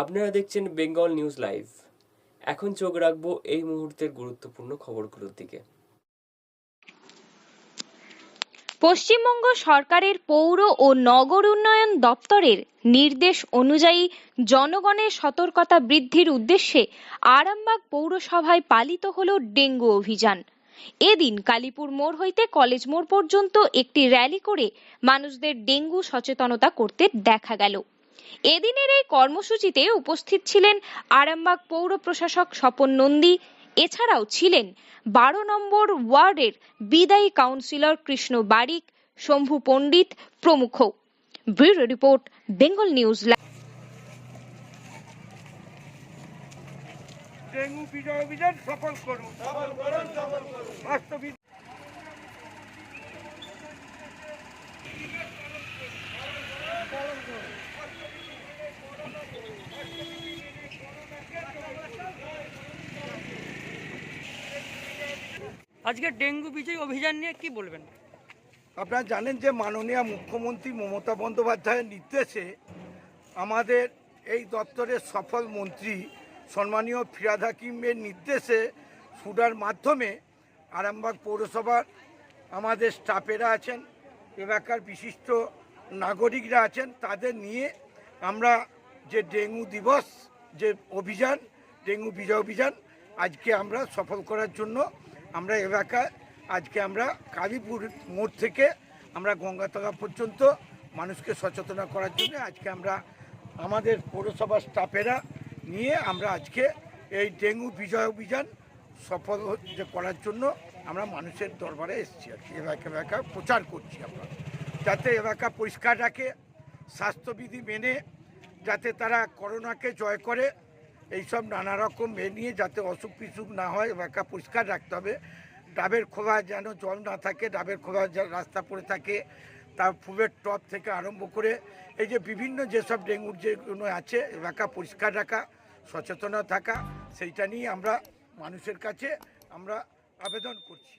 আপনারা দেখছেন Bengal news live. এখন চোখ রাখব এই মুহূর্তের গুরুত্বপূর্ণ খবরগুলোর দিকে। পশ্চিমবঙ্গ সরকারের পৌর ও নগর উন্নয়ন দপ্তরের নির্দেশ অনুযায়ী জনগণের সতর্কতা বৃদ্ধির উদ্দেশ্যে আরামবাগ পৌরসভায় পালিত হল ডেঙ্গু অভিযান। এদিন কালীপুর মোড় হইতে কলেজ মোড় পর্যন্ত একটি র্যালি করে মানুষদের ডেঙ্গু সচেতনতা করতে দেখা গেল। এদিনের এই কর্মসূচিতে উপস্থিত ছিলেন আরামবাগ পৌর প্রশাসক স্বপন নন্দী এছাড়াও ছিলেন বারো নম্বর ওয়ার্ডের বিদায়ী কাউন্সিলর কৃষ্ণ বারিক শম্ভু পণ্ডিত প্রমুখ। Bureau report Bengal news dengue বিজয় অভিযান সফল করুন। বাস্তবিক আজকে ডেঙ্গু বিজয় অভিযান নিয়ে কি বলবেন? আপনারা জানেন যে মাননীয় মুখ্যমন্ত্রী মমতা বন্দ্যোপাধ্যায়ের নির্দেশে আমাদের এই দপ্তরের সফল মন্ত্রী সম্মানীয় ফিরাদ হাকিমের নির্দেশে সুডার মাধ্যমে আরামবাগ পৌরসভার আমাদের স্টাফেরা আছেন এলাকার বিশিষ্ট নাগরিকরা আছেন, তাদের নিয়ে আমরা যে ডেঙ্গু দিবস যে অভিযান, ডেঙ্গু বিজয় অভিযান আজকে আমরা সফল করার জন্য আমরা এলাকায় আজকে আমরা কালীপুর মোড় থেকে আমরা গঙ্গাতলা পর্যন্ত মানুষকে সচেতন করার জন্য আজকে আমরা আমাদের পৌরসভার স্টাফেরা নিয়ে আমরা আজকে এই ডেঙ্গু বিজয় অভিযান সফল যে করার জন্য আমরা মানুষের দরবারে এসেছি আর কি। এলাকা এলাকা প্রচার করছি আমরা। যাতে এলাকা পরিষ্কার রাখে, স্বাস্থ্যবিধি মেনে, যাতে তারা করোনাকে জয় করে এইসব নানা রকম নিয়ে যাতে অসুখ বিসুখ না হয় এলাকা পরিষ্কার রাখতে হবে। ডাবের খোলা যেন জল না থাকে, ডাবের খোলা যেন রাস্তা পড়ে থাকে, তার ফুলের টপ থেকে আরম্ভ করে, এই যে বিভিন্ন যেসব ডেঙ্গুর যেগুলো আছে এলাকা পরিষ্কার রাখা সচেতন থাকা, সেইটা নিয়ে আমরা মানুষের কাছে আমরা আবেদন করছি।